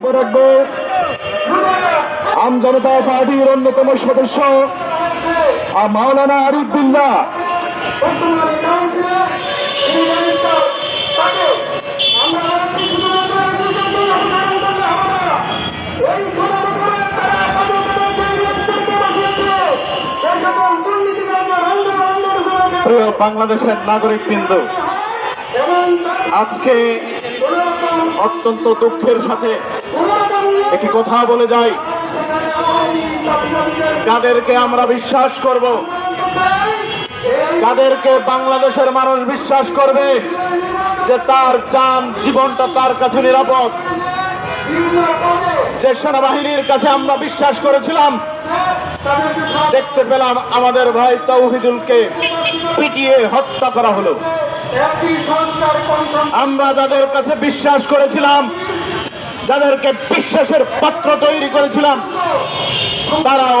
রাখব আম জনতা পার্টির অন্যতম সদস্য, আ মাওলানা আরিফ বিল্লা বাংলাদেশের নাগরিক বিন্দু, আজকে অত্যন্ত দুঃখের সাথে একটি কথা বলে যাই। কাদেরকে আমরা বিশ্বাস করব কাদেরকে বাংলাদেশের মানুষ বিশ্বাস করবে যে তার চান জীবনটা তার কাছে নিরাপদ। যে সেনাবাহিনীর কাছে আমরা বিশ্বাস করেছিলাম, দেখতে পেলাম আমাদের ভাই তৌহিদুলকে পিটিয়ে হত্যা করা হলো। আমরা যাদের কাছে বিশ্বাস করেছিলাম যাদেরকে বিশ্বাসের পাত্র তৈরি করেছিলাম তারাও